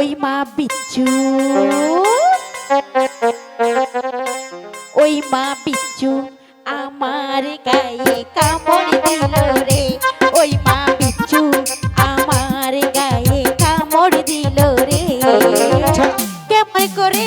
ওই মা বিচ্ছু। ওই মা বিচ্ছু আমার গায়ে কামড় দিল রে। ওই মা বিচ্ছু আমার গায়ে কামড় দিল রে। কেমন করে